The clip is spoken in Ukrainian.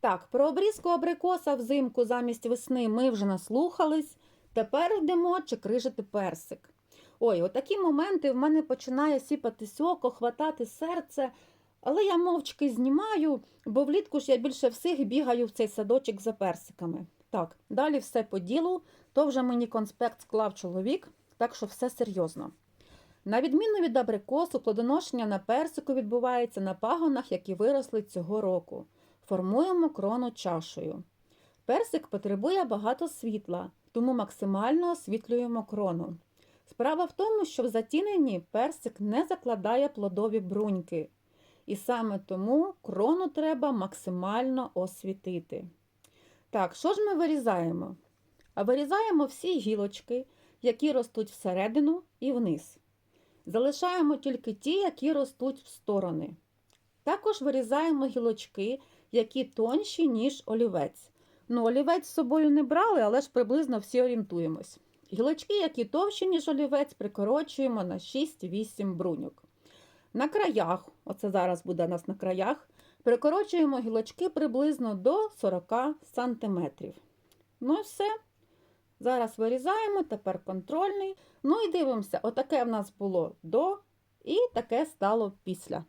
Так, про обрізку абрикоса взимку замість весни ми вже наслухались. Тепер йдемо чекрижити персик. Ой, отакі моменти в мене починає сіпатись око, хватати серце, але я мовчки знімаю, бо влітку ж я більше всіх бігаю в цей садочок за персиками. Так, далі все по ділу, то вже мені конспект склав чоловік, так що все серйозно. На відміну від абрикосу, плодоношення на персику відбувається на пагонах, які виросли цього року. Формуємо крону чашею. Персик потребує багато світла, тому максимально освітлюємо крону. Справа в тому, що в затіненні персик не закладає плодові бруньки, і саме тому крону треба максимально освітити. Так, що ж ми вирізаємо? А вирізаємо всі гілочки, які ростуть всередину і вниз. Залишаємо тільки ті, які ростуть в сторони. Також вирізаємо гілочки, які тонші, ніж олівець. Ну, олівець з собою не брали, але ж приблизно всі орієнтуємось. Гілочки, які товщі, ніж олівець, прикорочуємо на 6-8 бруньок. На краях, оце зараз буде у нас на краях, прикорочуємо гілочки приблизно до 40 см. Ну і все. Зараз вирізаємо, тепер контрольний. Ну і дивимося, отаке в нас було до, і таке стало після.